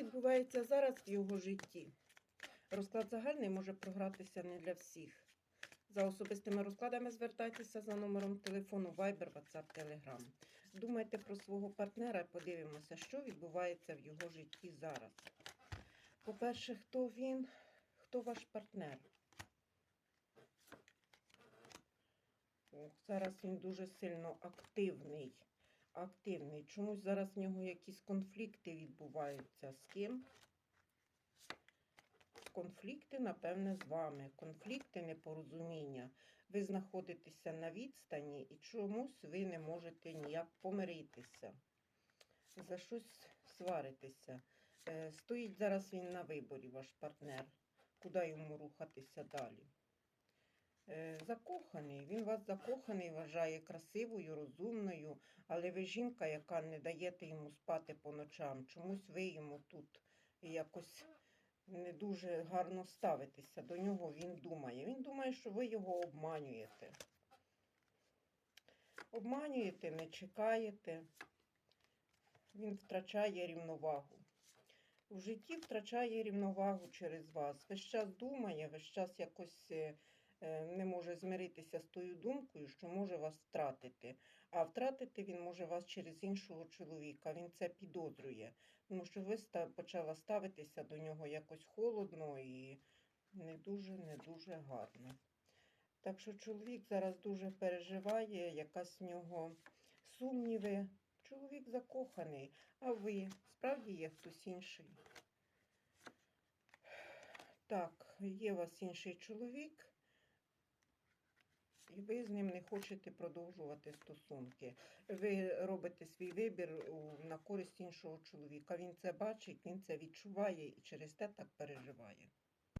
відбувається зараз в його житті? Розклад загальний може програтися не для всіх. За особистими розкладами звертайтеся за номером телефону Viber, WhatsApp, Telegram. Думайте про свого партнера і подивимося, що відбувається в його житті зараз. По-перше, хто він, хто ваш партнер? Ох, зараз він дуже сильно активний. Активний. Чомусь зараз в нього якісь конфлікти відбуваються. З ким? Конфлікти, напевне, з вами. Конфлікти, непорозуміння. Ви знаходитеся на відстані і чомусь ви не можете ніяк помиритися. За щось сваритися. Е, Стоїть зараз він на виборі, ваш партнер. Куди йому рухатися далі? Е, Закоханий. Він вас закоханий, вважає красивою, розумною, але ви жінка, яка не даєте йому спати по ночам. Чомусь ви йому тут якось не дуже гарно ставитеся до нього, він думає. Він думає, що ви його обманюєте. Обманюєте, не чекаєте. Він втрачає рівновагу. В житті втрачає рівновагу через вас. Весь час думає, весь час якось е, не може змиритися з тою думкою, що може вас втратити. А втратити він може вас через іншого чоловіка. Він це підозрює. Тому що ви почала ставитися до нього якось холодно і не дуже, не дуже гарно. Так що чоловік зараз дуже переживає, якась в нього сумніви. Чоловік закоханий, а ви справді є хтось інший. Так, є у вас інший чоловік, і ви з ним не хочете продовжувати стосунки. Ви робите свій вибір на користь іншого чоловіка. Він це бачить, він це відчуває і через те так переживає.